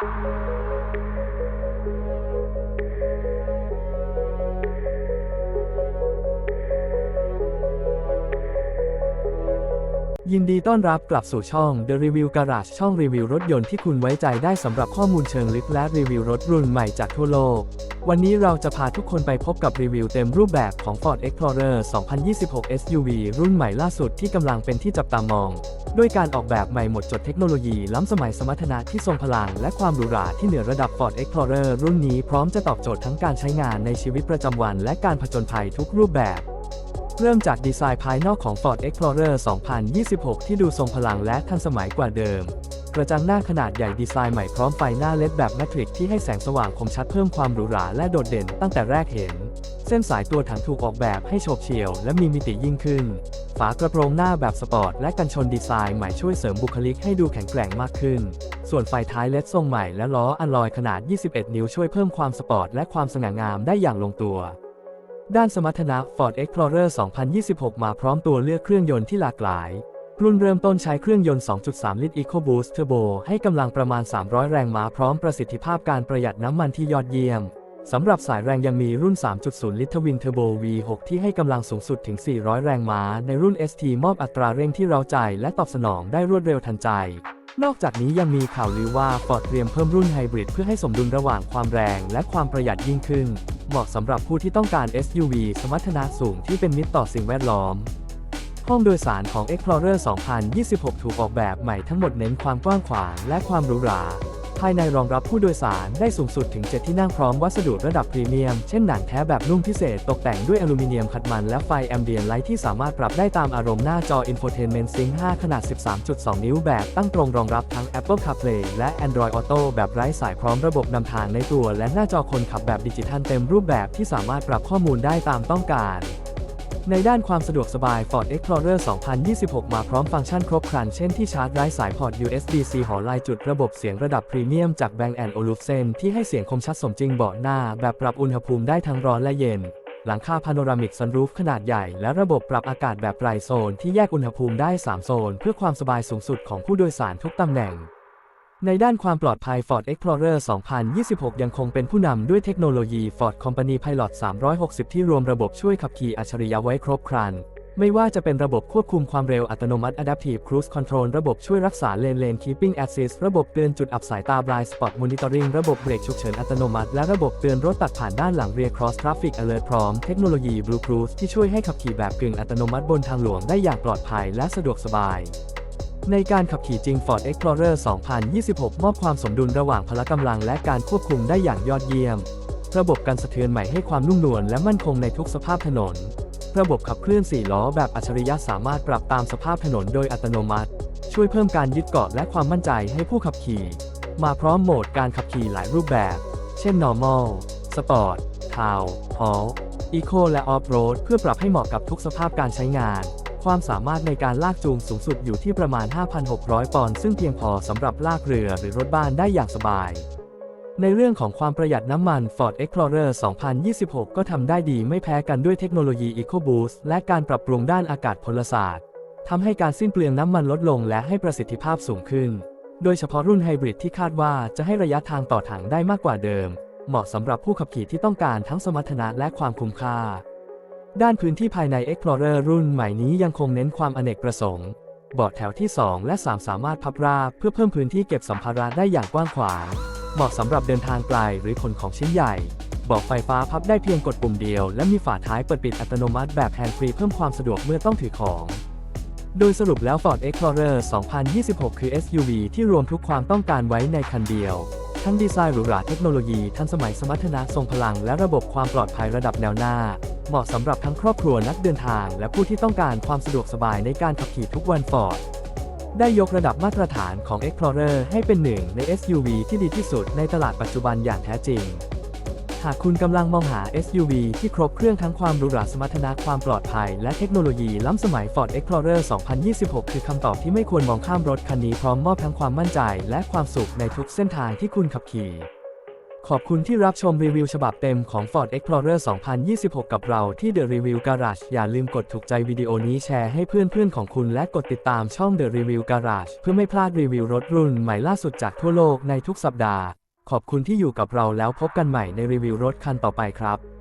Thank you. ยินดีต้อนรับกลับสู่ช่อง The Review Garage ช่องรีวิวรถยนต์ที่คุณไว้ใจได้สำหรับข้อมูลเชิงลึกและรีวิวรถรุ่นใหม่จากทั่วโลก วันนี้เราจะพาทุกคนไปพบกับรีวิวเต็มรูปแบบของ Ford Explorer 2026 SUV รุ่นใหม่ล่าสุดที่กำลังเป็นที่จับตามอง ด้วยการออกแบบใหม่หมดจดเทคโนโลยีล้ำสมัยสมรรถนะที่ทรงพลัง และความหรูหราที่เหนือระดับ Ford Explorer รุ่นนี้พร้อมจะตอบโจทย์ทั้งการใช้งานในชีวิตประจำวัน และการผจญภัยทุกรูปแบบ เริ่มจากดีไซน์ภายนอกของ Ford Explorer 2026 ที่ดูทรงพลังและทันสมัยกว่าเดิม กระจังหน้าขนาดใหญ่ดีไซน์ใหม่พร้อมไฟหน้าเลดแบบแมทริกที่ให้แสงสว่างคมชัดเพิ่มความหรูหราและโดดเด่นตั้งแต่แรกเห็น เส้นสายตัวถังถูกออกแบบให้โฉบเฉี่ยวและมีมิติยิ่งขึ้น ฝากระโปรงหน้าแบบสปอร์ตและกันชนดีไซน์ใหม่ช่วยเสริมบุคลิกให้ดูแข็งแกร่งมากขึ้น ส่วนไฟท้ายเลดทรงใหม่และล้ออัลลอยขนาด 21 นิ้วช่วยเพิ่มความสปอร์ตและความสง่างามได้อย่างลงตัว ด้านสมรรถนะ Ford Explorer 2026 มาพร้อมตัวเลือกเครื่องยนต์ที่หลากหลาย รุ่นเริ่มต้นใช้เครื่องยนต์ 2.3 ลิตร EcoBoost Turbo ให้กำลังประมาณ 300 แรงม้าพร้อมประสิทธิภาพการประหยัดน้ำมันที่ยอดเยี่ยม สำหรับสายแรงยังมีรุ่น 3.0 ลิตร Twin Turbo V6 ที่ให้กำลังสูงสุดถึง 400 แรงม้า ในรุ่น ST มอบอัตราเร่งที่เราใจและตอบสนองได้รวดเร็วทันใจ นอกจากนี้ยังมีข่าวลือว่า Ford เตรียมเพิ่มรุ่นไฮบริดเพื่อให้สมดุลระหว่างความแรงและความประหยัดยิ่งขึ้น เหมาะสำหรับผู้ที่ต้องการ SUV สมรรถนะสูงที่เป็นมิตรต่อสิ่งแวดล้อม ห้องโดยสารของ Explorer 2026 ถูกออกแบบใหม่ทั้งหมดเน้นความกว้างขวางและความหรูหรา ภายในรองรับผู้โดยสารได้สูงสุดถึง 7 ที่นั่งพร้อมวัสดุระดับพรีเมียม เช่นหนังแท้แบบนุ่มพิเศษตกแต่งด้วยอลูมิเนียมขัดมันและไฟแอมเบียนไลท์ที่สามารถปรับได้ตามอารมณ์หน้าจอ Infotainment Sync 5 ขนาด 13.2 นิ้วแบบตั้งตรงรองรับทั้ง Apple CarPlay และ Android Auto แบบไร้สายพร้อมระบบนำทางในตัว และหน้าจอคนขับแบบดิจิทัลเต็มรูปแบบที่สามารถปรับข้อมูลได้ตามต้องการ ในด้านความสะดวกสบาย Ford Explorer 2026 มาพร้อมฟังก์ชันครบครัน เช่นที่ชาร์จไร้สายพอร์ต USB-C หอลายจุดระบบเสียงระดับพรีเมียมจาก Bang Olufsen ที่ให้เสียงคมชัดสมจริงเบาะหน้า แบบปรับอุณหภูมิได้ทั้งร้อนและเย็น หลังคาพาโนรามิกซันรูฟขนาดใหญ่ และระบบปรับอากาศแบบไตรโซน ที่แยกอุณหภูมิได้ 3 โซน เพื่อความสบายสูงสุดของผู้โดยสารทุกตำแหน่ง ในด้านความปลอดภัย Ford Explorer 2026 ยังคงเป็นผู้นำด้วยเทคโนโลยี Ford Company Pilot 360 ที่รวมระบบช่วยขับขี่อัจฉริยะไว้ครบครัน ไม่ว่าจะเป็นระบบควบคุมความเร็วอัตโนมัติ Adaptive Cruise Control ระบบช่วยรักษาเลน Lane Keeping Assist ระบบเตือนจุดอับสายตา Blind Spot Monitoring ระบบเบรกฉุกเฉินอัตโนมัติ และระบบเตือนรถตัดผ่านด้านหลัง Rear Cross Traffic Alert พร้อมเทคโนโลยี Blue Cruise ที่ช่วยให้ขับขี่แบบกึ่งอัตโนมัติบนทางหลวงได้อย่างปลอดภัยและสะดวกสบาย ในการขับขี่จริง Ford Explorer 2026 มอบความสมดุลระหว่างพละกำลังและการควบคุมได้อย่างยอดเยี่ยม ระบบการสะเทือนใหม่ให้ความนุ่มนวลและมั่นคงในทุกสภาพถนน ระบบขับเคลื่อน4ล้อแบบอัจฉริยะสามารถปรับตามสภาพถนนโดยอัตโนมัติ ช่วยเพิ่มการยึดเกาะและความมั่นใจให้ผู้ขับขี่ มาพร้อมโหมดการขับขี่หลายรูปแบบ เช่น normal sport town hall eco และ off road เพื่อปรับให้เหมาะกับทุกสภาพการใช้งาน ความสามารถในการลากจูงสูงสุดอยู่ที่ประมาณ 5,600 ปอนด์ซึ่งเพียงพอสำหรับลากเรือหรือรถบ้านได้อย่างสบาย ในเรื่องของความประหยัดน้ำมัน Ford Explorer 2026 ก็ทำได้ดีไม่แพ้กันด้วยเทคโนโลยี EcoBoost และการปรับปรุงด้านอากาศพลศาสตร์ทำให้การสิ้นเปลืองน้ำมันลดลงและให้ประสิทธิภาพสูงขึ้น โดยเฉพาะรุ่นไฮบริดที่คาดว่าจะให้ระยะทางต่อถังได้มากกว่าเดิม เหมาะสำหรับผู้ขับขี่ที่ต้องการทั้งสมรรถนะและความคุ้มค่า ด้านพื้นที่ภายใน Explorer รุ่นใหม่นี้ยังคงเน้นความอเนกประสงค์เบาะแถวที่ 2 และ 3 สามารถพับราบเพื่อเพิ่มพื้นที่เก็บสัมภาระได้อย่างกว้างขวาง เหมาะสำหรับเดินทางไกลหรือขนของชิ้นใหญ่บาะไฟฟ้าพับได้เพียงกดปุ่มเดียว และมีฝาท้ายเปิดปิดอัตโนมัติแบบแฮนด์ฟรีเพิ่มความสะดวกเมื่อต้องถือของ โดยสรุปแล้ว Ford Explorer 2026 คือ SUV ที่รวมทุกความต้องการไว้ในคันเดียว ทั้งดีไซน์หรูหราเทคโนโลยีทันสมัยสมรรถนะทรงพลังและระบบความปลอดภัยระดับแนวหน้า เหมาะสำหรับทั้งครอบครัวนักเดินทาง และผู้ที่ต้องการความสะดวกสบายในการขับขี่ทุกวัน Ford ได้ยกระดับมาตรฐานของ Explorer ให้เป็นหนึ่งใน SUV ที่ดีที่สุดในตลาดปัจจุบันอย่างแท้จริง หากคุณกำลังมองหา SUV ที่ครบเครื่องทั้งความหรูหราสมรรถนะความปลอดภัย และเทคโนโลยีล้ำสมัย Ford Explorer 2026 คือคำตอบที่ไม่ควรมองข้ามรถคันนี้พร้อมมอบทั้งความมั่นใจ และความสุขในทุกเส้นทางที่คุณขับขี่ ขอบคุณที่รับชมรีวิวฉบับเต็มของ Ford Explorer 2026 กับเราที่ The Review Garage อย่าลืมกดถูกใจวิดีโอนี้แชร์ให้เพื่อนๆของคุณและกดติดตามช่อง The Review Garage เพื่อไม่พลาดรีวิวรถรุ่นใหม่ล่าสุดจากทั่วโลกในทุกสัปดาห์ ขอบคุณที่อยู่กับเราแล้วพบกันใหม่ในรีวิวรถคันต่อไปครับ